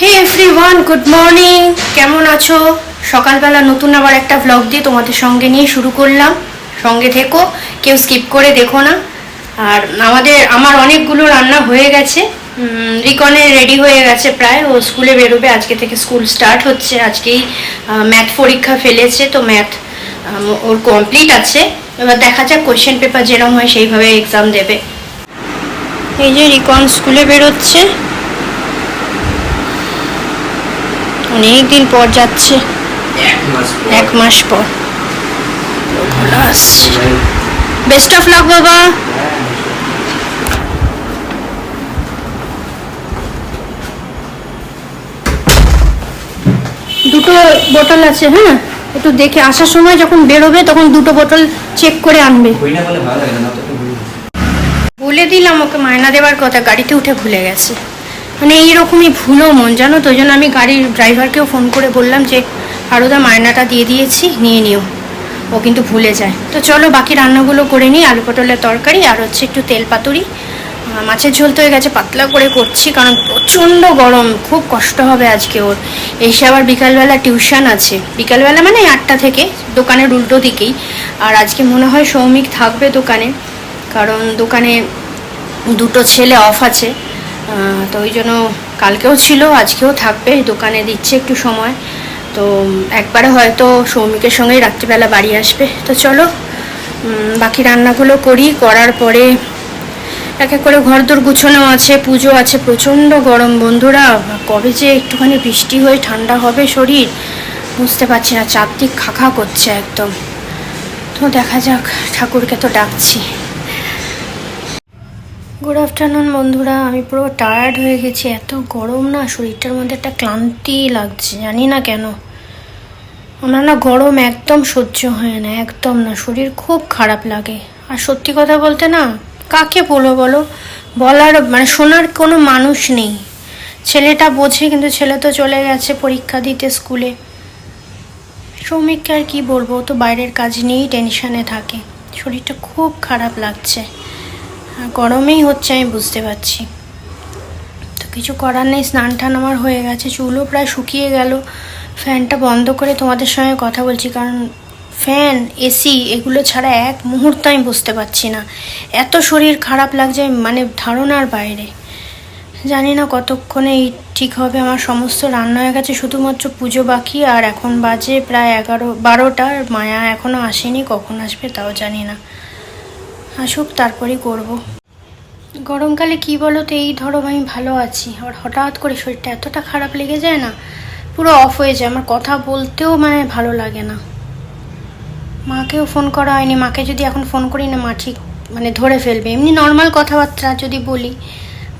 হে everyone good morning কেমন আছো? সকালবেলা নতুন আবার একটা ভ্লগ দিয়ে তোমাদের সঙ্গে নিয়ে শুরু করলাম। সঙ্গে থেকো, কেউ স্কিপ করে দেখো না। আর আমাদের, আমার অনেকগুলো রান্না হয়ে গেছে। রিকনে রেডি হয়ে গেছে প্রায়। ও স্কুলে বেরোবে, আজকে থেকে স্কুল স্টার্ট হচ্ছে। আজকেই ম্যাথ পরীক্ষা ফেলেছে, তো ম্যাথ ওর কমপ্লিট আছে। এবার দেখা যাক কোয়েশ্চেন পেপার যেরকম হয় সেইভাবে এক্সাম দেবে। এই যে রিকন স্কুলে বেরোচ্ছে। অনেক দিন পর যাচ্ছে। এক মাস পর। বেস্ট অফ লাক বাবা। দুটো বোতল আছে হ্যাঁ একটু দেখে আসার সময় যখন বেরোবে তখন দুটো বোতল চেক করে আনবে। বলে দিলাম ওকে মায়না দেওয়ার কথা গাড়িতে উঠে ভুলে গেছে। মানে এইরকমই ভুলো মন, জানো তো? জন্য আমি গাড়ির ড্রাইভারকেও ফোন করে বললাম যে আরোদা মায়নাটা দিয়ে দিয়েছি, নিয়ে নিও। ও কিন্তু ভুলে যায়। তো চলো বাকি রান্নাগুলো করে নিই, আলু পটলের তরকারি আর হচ্ছে একটু তেল পাতুরি। মাছের ঝোল তো হয়ে গেছে, পাতলা করে করছি, কারণ প্রচণ্ড গরম, খুব কষ্ট হবে আজকে ওর। এসে আবার বিকালবেলা টিউশন আছে। বিকালবেলা মানে আটটা থেকে, দোকানের উল্টো দিকেই। আর আজকে মনে হয় সৌমিক থাকবে দোকানে, কারণ দোকানে দুটো ছেলে অফ আছে। তো ওই জন্য কালকেও ছিল, আজকেও থাকবে, দোকানে দিচ্ছে একটু সময়। তো একবারে হয়তো সৌমিকের সঙ্গেই রাত্রিবেলা বাড়ি আসবে। তো চলো বাকি রান্নাগুলো করি, করার পরে এক এক করে ঘরদোর গুছানো আছে, পুজো আছে, প্রচণ্ড গরম বন্ধুরা। কবে যে একটুখানি বৃষ্টি হয়ে ঠান্ডা হবে শরীর, বুঝতে পারছি না, চারদিক খাখা করছে একদম। তো দেখা যাক, ঠাকুরকে তো ডাকছি। গুড আফটারনুন বন্ধুরা। আমি পুরো টায়ার্ড হয়ে গেছি। এত গরম না, শরীরটার মধ্যে একটা ক্লান্তি লাগছে, জানি না কেন। আমার না গরম একদম সহ্য হয় না, একদম না। শরীর খুব খারাপ লাগে। আর সত্যি কথা বলতে না, কাকে বলো বলো? বলার মানে শোনার কোনো মানুষ নেই। ছেলেটা বোঝে, কিন্তু ছেলে তো চলে গেছে পরীক্ষা দিতে স্কুলে। সৌমিককে আর কি বলব? তো বাইরের কাজ নিয়েই টেনশানে থাকে। শরীরটা খুব খারাপ লাগছে। গরমেই হচ্ছে, আমি বুঝতে পারছি। তো কিছু করার নেই, স্নান টান আমার হয়ে গেছে, চুলও প্রায় শুকিয়ে গেল। ফ্যানটা বন্ধ করে তোমাদের সঙ্গে কথা বলছি, কারণ ফ্যান, এসি এগুলো ছাড়া এক মুহূর্ত আমি বুঝতে পারছি না। এত শরীর খারাপ লাগছে মানে ধারণার বাইরে। জানি না কতক্ষণে এই ঠিক হবে, আমার সমস্ত রান্না হয়ে গেছে, শুধুমাত্র পুজো বাকি, আর এখন বাজে প্রায় এগারো বারোটা মায়া এখনও আসেনি, কখন আসবে তাও জানি না। আসুক, তারপরেই করব। গরমকালে কি বলো তো এই ধরো আমি ভালো আছি। আবার হঠাৎ করে শরীরটা এতটা খারাপ লেগে যায় না, পুরো অফ হয়ে যায়। আমার কথা বলতেও মানে ভালো লাগে না। মাকেও ফোন করা হয়নি। মাকে যদি এখন ফোন করি না, মা ঠিক মানে ধরে ফেলবে। এমনি নর্মাল কথাবার্তা যদি বলি,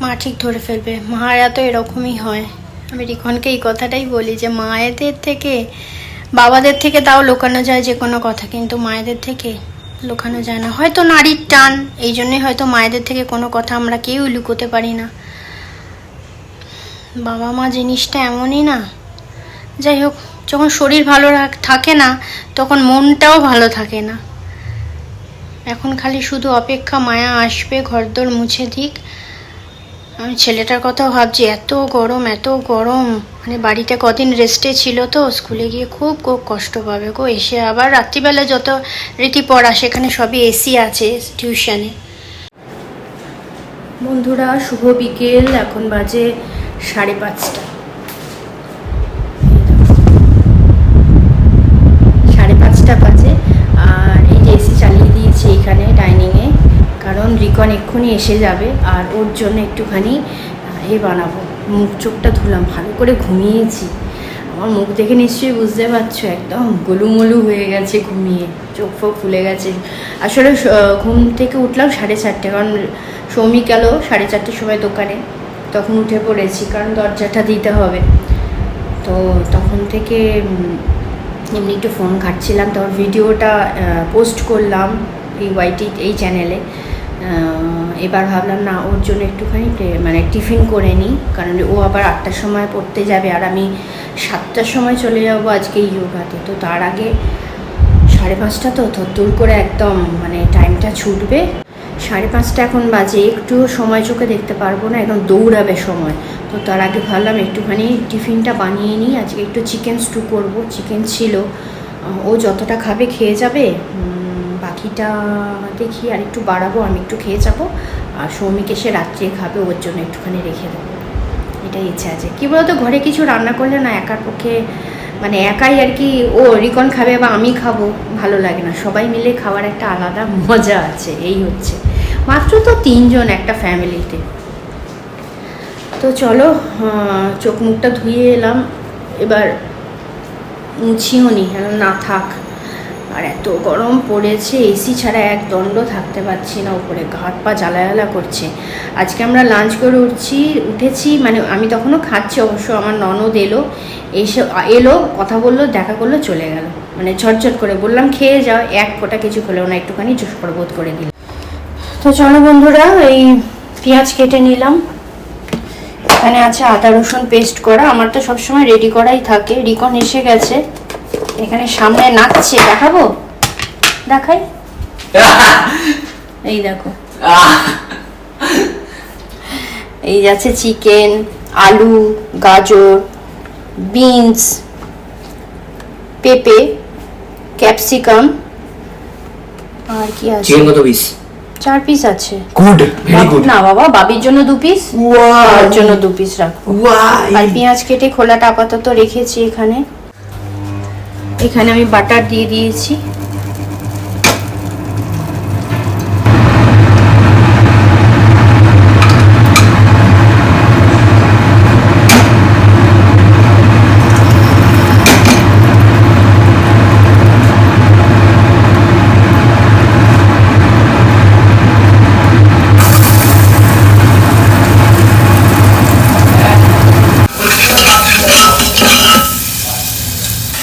মা ঠিক ধরে ফেলবে। মায়েরা তো এরকমই হয়। আমি রিখনকে এই কথাটাই বলি যে, মায়েদের থেকে, বাবাদের থেকে তাও লোকানো যায় যে কোনো কথা। কিন্তু মায়েদের থেকে লুকানো যায় না। হয়তো নারীর টান, এই জন্যই হয়তো মায়েদের থেকে কোনো কথা আমরা কেউ লুকোতে পারি না। বাবা মা জিনিসটা এমনই না। যাই হোক, যখন শরীর ভালো থাকে না, তখন মনটাও ভালো থাকে না। এখন খালি শুধু অপেক্ষা মায়া আসবে, ঘরদোর মুছে দিক। আমি ছেলেটার কথাও ভাবছি, এত গরম এত গরম। মানে বাড়িতে কদিন রেস্টে ছিল তো, স্কুলে গিয়ে খুব খুব কষ্ট পাবে গো। এসে আবার রাত্রিবেলা যত রীতি পড়া, সেখানে সবই এসি আছে টিউশনে বন্ধুরা, শুভ বিকেল। এখন বাজে সাড়ে পাঁচটা। সাড়ে পাঁচটা বাজে। রিকন এক্ষুনি এসে যাবে আর ওর জন্য একটুখানি এ বানাবো। মুখ চোখটা ধুলাম, ভালো করে ঘুমিয়েছি। আমার মুখ দেখে নিশ্চয়ই বুঝতে পারছ, একদম গোলুমলু হয়ে গেছে ঘুমিয়ে, চোখ ফোক ফুলে গেছে। আসলে ঘুম থেকে উঠলাম সাড়ে চারটে, কারণ সৌমিক গেল সাড়ে চারটের সময় দোকানে। তখন উঠে পড়েছি, কারণ দরজাটা দিতে হবে। তো তখন থেকে এমনি একটু ফোন ঘাটছিলাম, তারপর ভিডিওটা পোস্ট করলাম এই ওয়াইটি, এই চ্যানেলে। এবার ভাবলাম, না, ওর জন্য একটুখানি মানে টিফিন করে নিই, কারণ ও আবার আটটার সময় পড়তে যাবে আর আমি সাতটার সময় চলে যাব আজকে ইয়োগাতে তো তার আগে সাড়ে পাঁচটা তো দূর করে একদম মানে টাইমটা ছুটবে। সাড়ে পাঁচটা এখন বাজে একটু সময় চোখে দেখতে পারব না, একদম দৌড়াবে সময়। তো তার আগে ভাবলাম একটুখানি টিফিনটা বানিয়ে নিই, আজকে একটু চিকেন স্টু করব চিকেন ছিল। ও যতটা খাবে খেয়ে যাবে বাকিটা দেখি আর একটু বাড়াবো, আমি একটু খেয়ে যাব। আর সৌমিক এসে রাত্রে খাবে, ওর জন্য একটুখানি রেখে দেবো। এটাই ইচ্ছা আছে। কী বলতো, ঘরে কিছু রান্না করলে না একার পক্ষে মানে একাই আর কি, ও রিকন খাবে বা আমি খাব, ভালো লাগে না। সবাই মিলে খাওয়ার একটা আলাদা মজা আছে, এই হচ্ছে। মাত্র তো তিনজন একটা ফ্যামিলিতে। তো চলো চোখ মুখটা ধুয়ে এলাম। এবার মুছিও নি, না থাক। আর এত গরম পড়েছে এসি ছাড়া এক দণ্ড থাকতে পারছি না, উপরে ঘাট পা জ্বালা করছে। আজকে আমরা লাঞ্চ করে উঠছি, উঠেছি মানে আমি তখনও খাচ্ছি, অবশ্য আমার ননদ এলো, এসে এলো, কথা বলল, দেখা করল, চলে গেল। মানে ঝটঝট করে বললাম, খেয়ে যাও, এক ফোঁটা কিছু খেলেও না, একটুখানি জুস শরবত করে দিল তো চলো বন্ধুরা, এই পেঁয়াজ কেটে নিলাম। এখানে আছে আদা রসুন পেস্ট করা, আমার তো সবসময় রেডি করাই থাকে রিকন এসে গেছে। এখানে সামনে নাচছে দেখাবো? দেখাই। এই দেখো। এই যাচ্ছে চিকেন আলু গাজর বিনস পেঁপে ক্যাপসিকাম। আর কি আছে? চিকেন কত পিস চার পিস আছে। গুড ভেরি গুড না বাবা বাবির জন্য দু পিস আর জন্য দু পিস রাখো। আর পেঁয়াজ কেটে খোলাটা আপাতত রেখেছি এখানে। এখানে আমি বাটার দিয়ে দিয়েছি।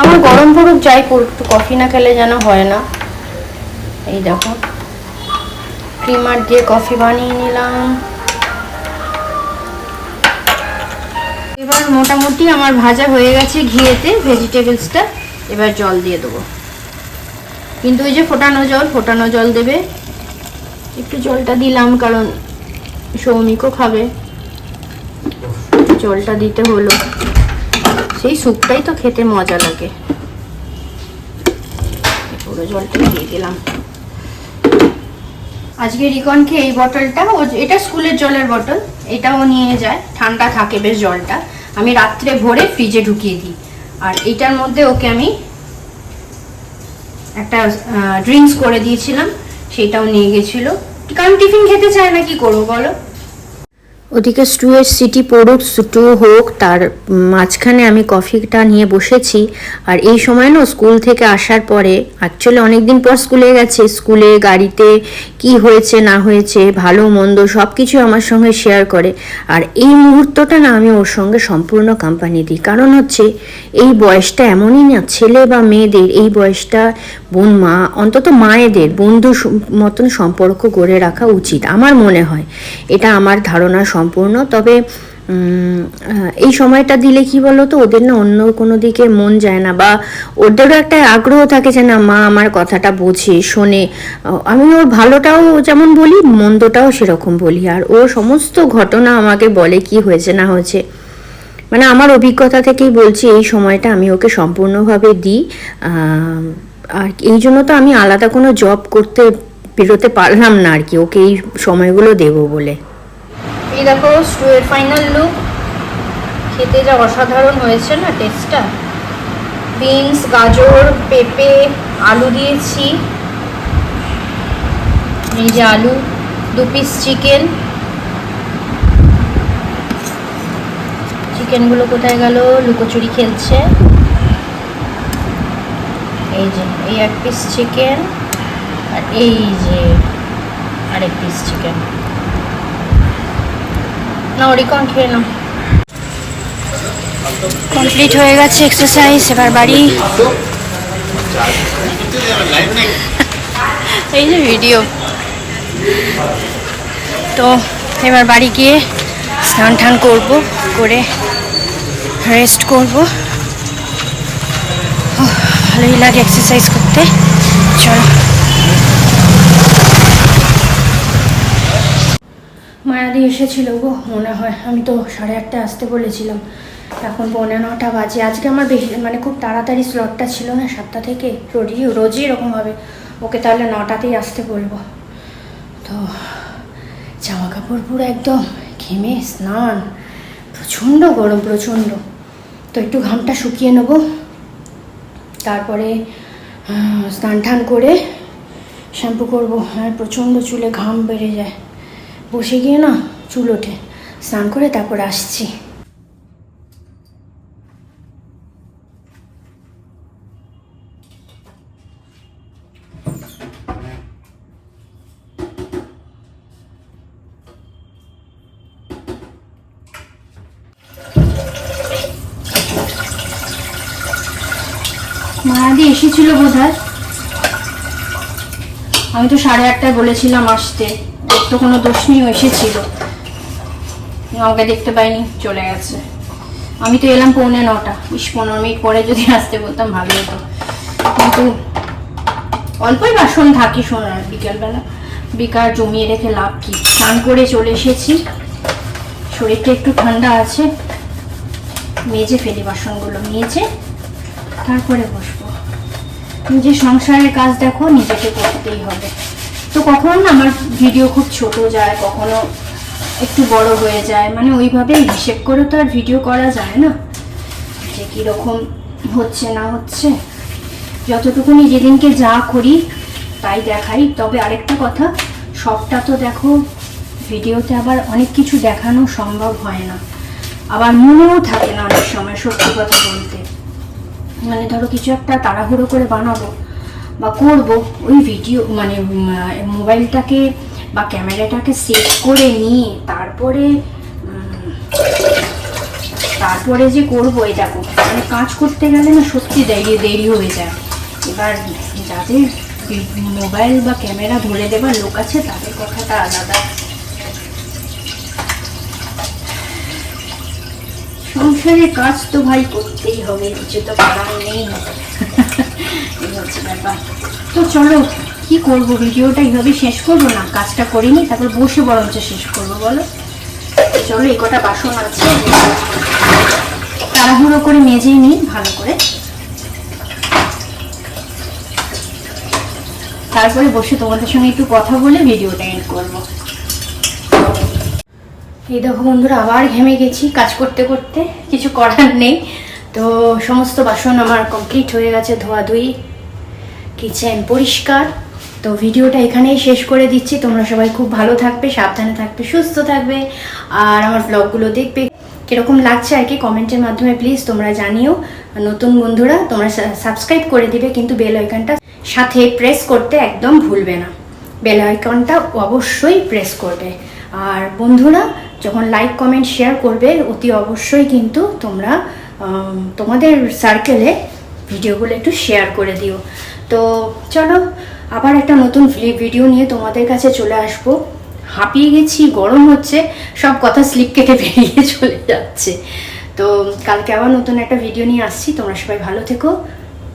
আমার গরম পড়ুক, যাই পড়ুক একটু কফি না খেলে যেন হয় না। এই দেখো ক্রিমার দিয়ে কফি বানিয়ে নিলাম। এবার মোটামুটি আমার ভাজা হয়ে গেছে ঘিয়েতে ভেজিটেবলসটা এবার জল দিয়ে দেবো। কিন্তু ওই যে ফোটানো জল ফোটানো জল দেবে। একটু জলটা দিলাম, কারণ সৌমিকও খাবে। জলটা দিতে হলো। সেই স্যুপটাই তো খেতে মজা লাগে। পুরো জলটা দিয়ে দিলাম। আজকে রিকনকে এই বটলটা ও এটা স্কুলের জলের বটল এটাও নিয়ে যায়, ঠান্ডা থাকে বেশ জলটা। আমি রাত্রে ভরে ফ্রিজে ঢুকিয়ে দিই। আর এইটার মধ্যে ওকে আমি একটা ড্রিঙ্কস করে দিয়েছিলাম, সেটাও নিয়ে গেছিল। কারণ টিফিন খেতে চায় না, কি করব বলো? ওদিকে স্টুয়ের সিটি পড়ুক স্টু হোক, তার মাঝখানে আমি কফিটা নিয়ে বসেছি। আর এই সময় না স্কুল থেকে আসার পরে অ্যাকচুয়ালি অনেকদিন পর স্কুলে গেছে, স্কুলে, গাড়িতে, কি হয়েছে, না হয়েছে, ভালো, মন্দ সব কিছু আমার সঙ্গে শেয়ার করে। আর এই মুহূর্তটা না আমি ওর সঙ্গে সম্পূর্ণ কোম্পানি দিই। কারণ হচ্ছে, এই বয়সটা এমনই না, ছেলে বা মেয়েদের, এই বয়সটা বোন, মা, অন্তত মায়েদের বন্ধু মতন সম্পর্ক গড়ে রাখা উচিত, আমার মনে হয়। এটা আমার ধারণা সম্পূর্ণ। তবে এই সময়টা দিলে কি বলতো, ওদের না অন্য কোনো দিকে মন যায় না বা ওদেরও একটা আগ্রহ থাকে যে, না, মা, আমার কথাটা বোঝে, শোনে। আমি ওর ভালোটাও যেমন বলি, মন্দটাও সেরকম বলি। আর ও সমস্ত ঘটনা আমাকে বলে কি হয়েছে, না হয়েছে। মানে আমার অভিজ্ঞতা থেকেই বলছি, এই সময়টা আমি ওকে সম্পূর্ণভাবে দিই। আর এই জন্য তো আমি আলাদা কোনো জব করতে, বেরোতে পারলাম না আর কি। ওকে এই সময়গুলো দেবো বলে। এই দেখো স্টুয়ের ফাইনাল লুক খেতে যা অসাধারণ হয়েছে না টেস্টটা বিনস গাজর, পেঁপে, আলু দিয়েছি। এই যে আলু, দু পিস চিকেন চিকেনগুলো কোথায় গেল? লুকোচুরি খেলছে। এই যে, এই এক পিস চিকেন আর এই যে আরেক পিস চিকেন না ওরিকন কমপ্লিট হয়ে গেছে এক্সারসাইজ এবার বাড়ি। এই যে ভিডিও তো, এবার বাড়ি গিয়ে স্নান টান করব, করে রেস্ট করব। ভালোই লাগে এক্সারসাইজ করতে। চলো। মায়াদি এসেছিল গো, মনে হয়। আমি তো সাড়ে আটটায় আসতে বলেছিলাম। এখন পৌনে নটা বাজে। আজকে আমার বেশি মানে খুব তাড়াতাড়ি স্লটটা ছিল না সাতটা থেকে। রোজই রোজই এরকম হবে। ওকে তাহলে নটাতেই আসতে বলব। তো জামা কাপড় পুরো একদম ঘেমে স্নান। প্রচণ্ড গরম, প্রচণ্ড। তো একটু ঘামটা শুকিয়ে নেব। তারপরে স্নান টান করে শ্যাম্পু করব। হ্যাঁ প্রচণ্ড চুলে ঘাম বেড়ে যায়। বসে গিয়ে না চুল ওঠে। স্নান করে তারপর আসছি। মায়াদি এসেছিল বোধ হয় আমি তো সাড়ে আটটায় বলেছিলাম আসতে। তো কোনো দোষ নেই ও এসেছিল আমাকে দেখতে পাইনি, চলে গেছে। আমি তো এলাম পৌনে নটা বিশ পনেরো মিনিট পরে যদি আসতে বলতাম, ভালো হতো। কিন্তু অল্পই বাসন থাকি শোনার বিকালবেলা। বেকার জমিয়ে রেখে লাভ কি? স্নান করে চলে এসেছি। শরীরটা একটু ঠান্ডা আছে। মেজে ফেলি বাসনগুলো, মেজে তারপরে বসবো। নিজের সংসারের কাজ দেখো, নিজেকে করতেই হবে। তো কখনো আমার ভিডিও খুব ছোট যায়, কখনো একটু বড় হয়ে যায়। মানে ওইভাবে হিসেব করে তো আর ভিডিও করা যায় না, যে কীরকম হচ্ছে না হচ্ছে। যতটুকুনি যেদিনকে যা করি, তাই দেখাই। তবে আরেকটা কথা, সবটা তো দেখো, ভিডিওতে আবার অনেক কিছু দেখানো সম্ভব হয় না। আবার মনেও থাকে না অনেক সময়, সত্যি কথা বলতে। মানে ধরো কিছু একটা তাড়াহুড়ো করে বানাবো বা করব, ওই ভিডিও মানে মোবাইলটাকে বা ক্যামেরাটাকে সেট করে নিয়ে তারপরে তারপরে যে করব, এই দেখো মানে কাজ করতে গেলে না সত্যি দেরি দেরি হয়ে যায়। এবার যাদের মোবাইল বা ক্যামেরা ধরে দেবার লোক আছে, তাদের কথাটা আলাদা। সংসারের কাজ তো ভাই করতেই হবে, কিছু তো করার নেই। ব্যাপার। তো চলো, কি করব? ভিডিওটা এইভাবে শেষ করব না? কাজটা করিনি, তারপর বসে বরঞ্চ শেষ করব, বলো? চলো, এই কটা বাসন আছে তাড়াহুড়ো করে মেজেই নিই, ভালো করে। তারপরে বসে তোমাদের সঙ্গে একটু কথা বলে ভিডিওটা এন্ড করব। এই দেখো বন্ধুরা, আবার ঘেমে গেছি কাজ করতে করতে, কিছু করার নেই। তো সমস্ত বাসন আমার কমপ্লিট হয়ে গেছে, ধোয়াধুয়ি। কিচেন পরিষ্কার। তো ভিডিওটা এখানেই শেষ করে দিচ্ছি। তোমরা সবাই খুব ভালো থাকবে, সাবধানে থাকবে, সুস্থ থাকবে। আর আমার ব্লগগুলো দেখবে। কীরকম লাগছে আর কি কমেন্টের মাধ্যমে প্লিজ তোমরা জানিও। নতুন বন্ধুরা, তোমরা সাবস্ক্রাইব করে দিবে, কিন্তু বেল আইকনটা সাথে প্রেস করতে একদম ভুলবে না। বেল আইকনটা অবশ্যই প্রেস করবে। আর বন্ধুরা, যখন লাইক কমেন্ট শেয়ার করবে, অতি অবশ্যই কিন্তু তোমরা তোমাদের সার্কেলে ভিডিওগুলো একটু শেয়ার করে দিও। তো চলো, আবার একটা নতুন ভিডিও নিয়ে তোমাদের কাছে চলে আসব। হাঁপিয়ে গেছি, গরম হচ্ছে, সব কথা স্লিপ কেটে বেরিয়ে চলে যাচ্ছে। তো কালকে আবার নতুন একটা ভিডিও নিয়ে আসছি, তোমরা সবাই ভালো থেকো।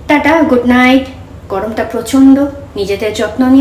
টাটা গুড নাইট গরমটা প্রচণ্ড, নিজেদের যত্ন নিও।